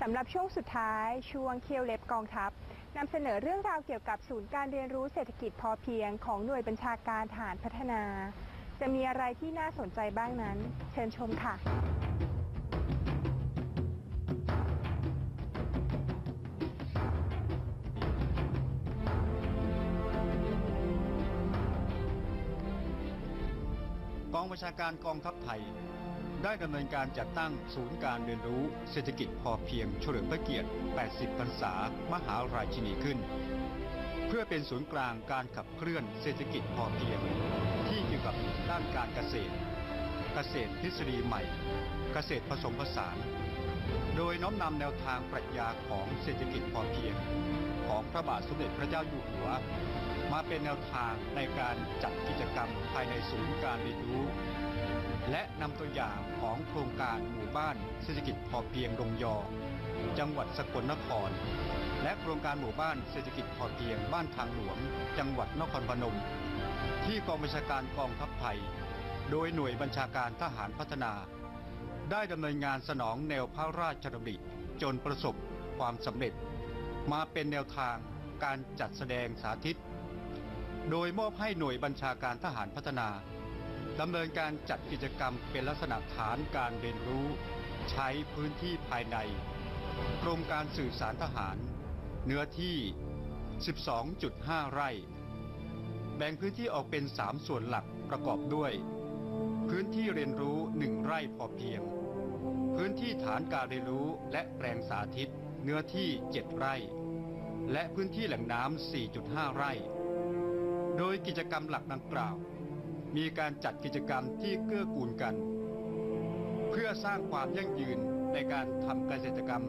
สำหรับช่วงสุดท้ายช่วงเคียวเล็บกองทัพนำเสนอเรื่องราวเกี่ยวกับศูนย์การเรียนรู้เศรษฐกิจพอเพียงของหน่วยบัญชาการฐานพัฒนา จะมีอะไรที่น่าสนใจบ้างนั้น เชิญชมค่ะ กองบัญชาการกองทัพไทย ได้ดำเนินการจัดตั้งศูนย์การเรียนรู้เศรษฐกิจพอเพียงเฉลิมพระเกียรติ 80 พรรษามหาราชินีขึ้น เพื่อเป็นศูนย์กลางการขับเคลื่อนเศรษฐกิจพอเพียง ที่เกี่ยวกับด้านการเกษตร เกษตรทฤษฎีใหม่ เกษตรผสมผสาน โดยน้อมนำแนวทางปรัชญาของเศรษฐกิจพอเพียง ของพระบาทสมเด็จพระเจ้าอยู่หัวมาเป็นแนวทางในการจัดกิจกรรมภายในศูนย์การเรียนรู้ และนำตัวอย่างของโครงการหมู่บ้านเศรษฐกิจพอเพียงดงยอ จังหวัดสกลนคร และโครงการหมู่บ้านเศรษฐกิจพอเพียงบ้านทางหลวง จังหวัดนครพนม ที่กองบัญชาการกองทัพไทย โดยหน่วยบัญชาการทหารพัฒนา ได้ดำเนินงานสนองแนวพระราชดำริจนประสบความสำเร็จ มาเป็นแนวทางการจัดแสดงสาธิต โดยมอบให้หน่วยบัญชาการทหารพัฒนา ดำเนินการจัดกิจกรรมเป็นลักษณะฐานการเรียนรู้ ใช้พื้นที่ภายใน กรมการสื่อสารทหาร เนื้อที่ 12.5 ไร่ แบ่งพื้นที่ออกเป็น 3 ส่วนหลักประกอบด้วย พื้นที่เรียนรู้ 1 ไร่พอเพียง พื้นที่ฐานการเรียนรู้และแปลงสาธิต เนื้อที่ 7 ไร่ และพื้นที่แหล่งน้ำ4.5 ไร่ โดยกิจกรรมหลักดังกล่าว มีการจัดกิจกรรมที่เกื้อกูลกัน เพื่อสร้างความยั่งยืนในการทำเกษตรกรรม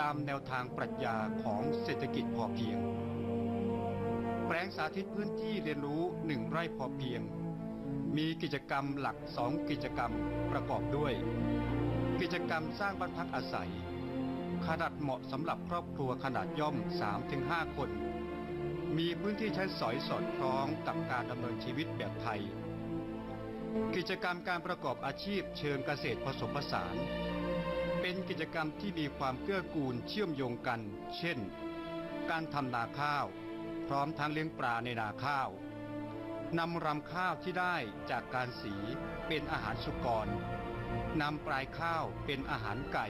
ตามแนวทางปรัชญาของเศรษฐกิจพอเพียง แปลงสาธิตพื้นที่เรียนรู้หนึ่งไร่พอเพียง มีกิจกรรมหลักสองกิจกรรมประกอบด้วย กิจกรรมสร้างบ้านพักอาศัย ขนาดเหมาะสำหรับครอบครัวขนาดย่อม 3-5 คน มีพื้นที่ใช้สอยสอดคล้องกับการดำเนินชีวิตแบบไทย กิจกรรมการประกอบอาชีพเชิงเกษตรผสมผสาน เป็นกิจกรรมที่มีความเกื้อกูลเชื่อมโยงกัน เช่น การทำนาข้าว พร้อมทั้งเลี้ยงปลาในนาข้าวนำรำข้าวที่ได้จากการสีเป็นอาหารสุกรนำปลายข้าวเป็นอาหารไก่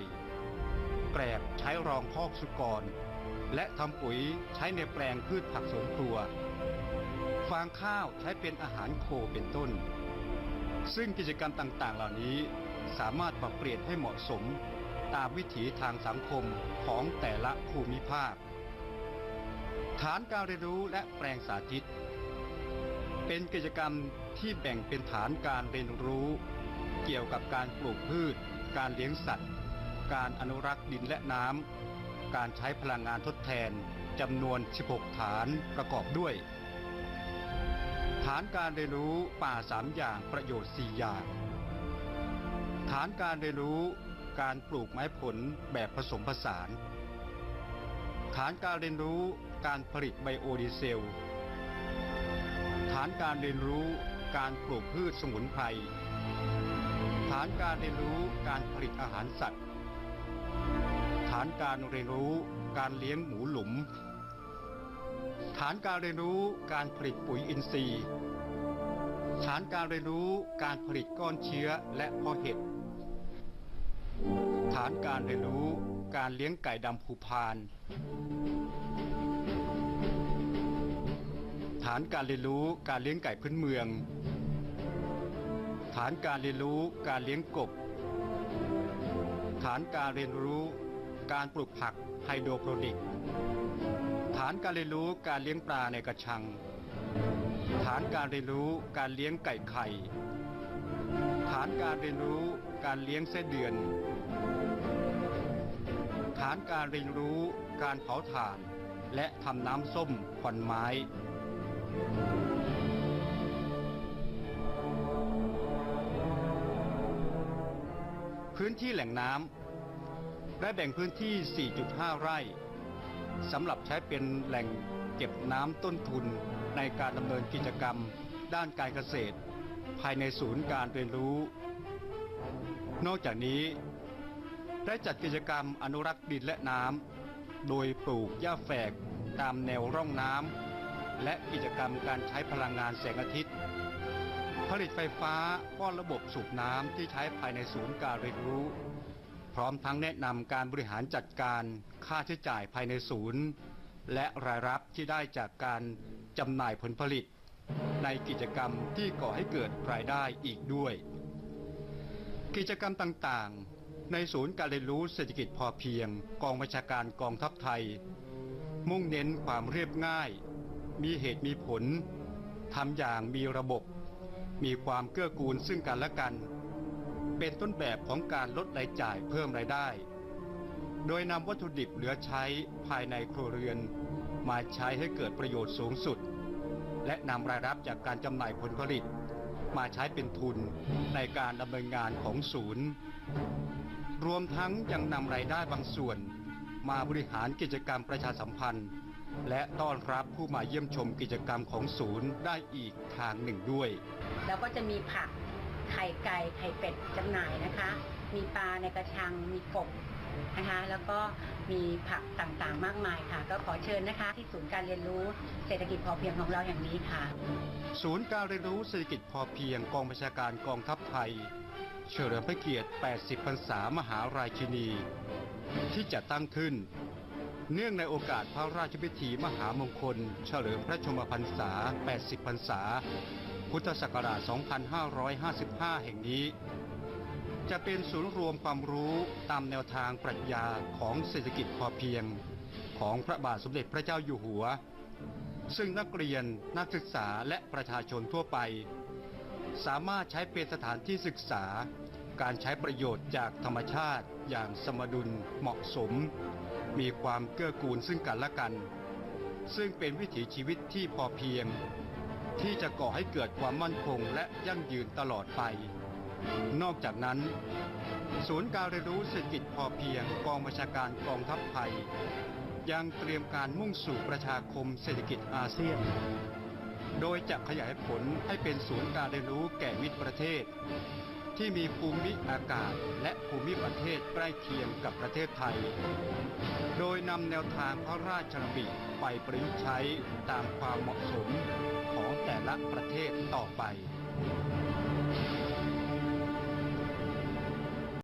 แกรบใช้รองคอกสุกร และทำปุ๋ยใช้ในแปลงพืชผักสวนครัว ฟางข้าวใช้เป็นอาหารโคเป็นต้น ซึ่งกิจกรรมต่างๆ เหล่านี้สามารถปรับเปลี่ยนให้เหมาะสมตามวิถีทางสังคมของแต่ละภูมิภาค ฐานการเรียนรู้และแปลงสาธิต เป็นกิจกรรมที่แบ่งเป็นฐานการเรียนรู้ เกี่ยวกับการปลูกพืช การเลี้ยงสัตว์ การอนุรักษ์ดินและน้ำการใช้พลังงานทดแทนจำนวน 16 ฐานประกอบด้วย ฐานการเรียนรู้ป่าสามอย่างประโยชน์4อย่าง ฐานการเรียนรู้การปลูกไม้ผลแบบผสมผสาน ฐานการเรียนรู้การผลิตไบโอดีเซล ฐานการเรียนรู้การปลูกพืชสมุนไพร ฐานการเรียนรู้การผลิตอาหารสัตว์ ฐานการเรียนรู้การเลี้ยงหมูหลุม ฐานการเรียนรู้การผลิตปุ๋ยอินทรีย์ ฐานการเรียนรู้การผลิตก้อนเชื้อและเพาะเห็ด ฐานการเรียนรู้การเลี้ยงไก่ดำภูพาน ฐานการเรียนรู้การเลี้ยงไก่พื้นเมือง ฐานการเรียนรู้การเลี้ยงกบ ฐานการเรียนรู้การปลูกผักไฮโดรโปรนิก ฐานการเรียนรู้การเลี้ยงปลาในกระชัง ฐานการเรียนรู้การเลี้ยงไก่ไข่ ฐานการเรียนรู้การเลี้ยงไส้เดือน ฐานการเรียนรู้การเผาถ่าน และทำน้ำส้มควันไม้พื้นที่แหล่งน้ำได้แบ่งพื้นที่ 4.5 ไร่ สำหรับใช้เป็นแหล่งเก็บน้ำต้นทุนในการดำเนินกิจกรรม ด้านการเกษตร ภายในศูนย์การเรียนรู้ นอกจากนี้ ได้จัดกิจกรรมอนุรักษ์ดินและน้ำโดยปลูกหญ้าแฝกตามแนวร่องน้ำและกิจกรรมการใช้พลังงานแสงอาทิตย์ ผลิตไฟฟ้าป้อนระบบสูบน้ำที่ใช้ภายในศูนย์การเรียนรู้ พร้อมทั้งแนะนำการบริหารจัดการค่าใช้จ่ายภายในศูนย์ และรายรับที่ได้จากการจำหน่ายผลผลิต ในกิจกรรมที่ก่อให้เกิดรายได้อีกด้วย กิจกรรมต่างๆ ในศูนย์การเรียนรู้เศรษฐกิจพอเพียง กองบัญชาการกองทัพไทย มุ่งเน้นความเรียบง่าย มีเหตุมีผลทำอย่างมีระบบ มีความเกื้อกูลซึ่งกันและกัน เป็นต้นแบบของการลดรายจ่ายเพิ่มรายได้ โดยนำวัตถุดิบเหลือใช้ภายในครัวเรือน มาใช้ให้เกิดประโยชน์สูงสุด และนำรายรับจากการจำหน่ายผลผลิต มาใช้เป็นทุนในการดำเนินงานของศูนย์ รวมทั้งยังนำรายได้บางส่วน มาบริหารกิจกรรมประชาสัมพันธ์ และต้อนรับผู้มาเยี่ยมชมกิจกรรมของศูนย์ได้อีกทางหนึ่งด้วย แล้วก็จะมีผัก ไข่ไก่ไข่เป็ดจำหน่ายนะคะ มีปลาในกระชังมีกบนะคะ แล้วก็มีผักต่างๆมากมายค่ะ ก็ขอเชิญนะคะ ที่ศูนย์การเรียนรู้เศรษฐกิจพอเพียงของเราอย่างนี้ค่ะ ศูนย์การเรียนรู้เศรษฐกิจพอเพียงกองบัญชาการกองทัพไทย เฉลิมพระเกียรติ 80 พรรษามหาราชินี ที่จะตั้งขึ้น เนื่องในโอกาสพระราชพิธีมหามงคล เฉลิมพระชมพรรษา 80 พรรษา พุทธศักราช 2555 แห่งนี้ จะเป็นศูนย์รวมความรู้ตามแนวทางปรัชญาของเศรษฐกิจพอเพียง ของพระบาทสมเด็จพระเจ้าอยู่หัว ซึ่งนักเรียนนักศึกษาและประชาชนทั่วไป สามารถใช้เป็นสถานที่ศึกษา การใช้ประโยชน์จากธรรมชาติอย่างสมดุลเหมาะสม มีความเกื้อกูลซึ่งกันและกัน ซึ่งเป็นวิถีชีวิตที่พอเพียง ที่จะก่อให้เกิดความมั่นคงและยั่งยืนตลอดไป นอกจากนั้น ศูนย์การเรียนรู้เศรษฐกิจพอเพียงกองบัญชาการกองทัพไทย ยังเตรียมการมุ่งสู่ประชาคมเศรษฐกิจอาเซียน โดยจะขยายผลให้เป็นศูนย์การเรียนรู้แก่มิตรประเทศ ที่มีภูมิอากาศและภูมิประเทศใกล้เคียงกับประเทศไทย โดยนำแนวทางพระราชดำริไปประยุกต์ใช้ตามความเหมาะสมของแต่ละประเทศต่อไป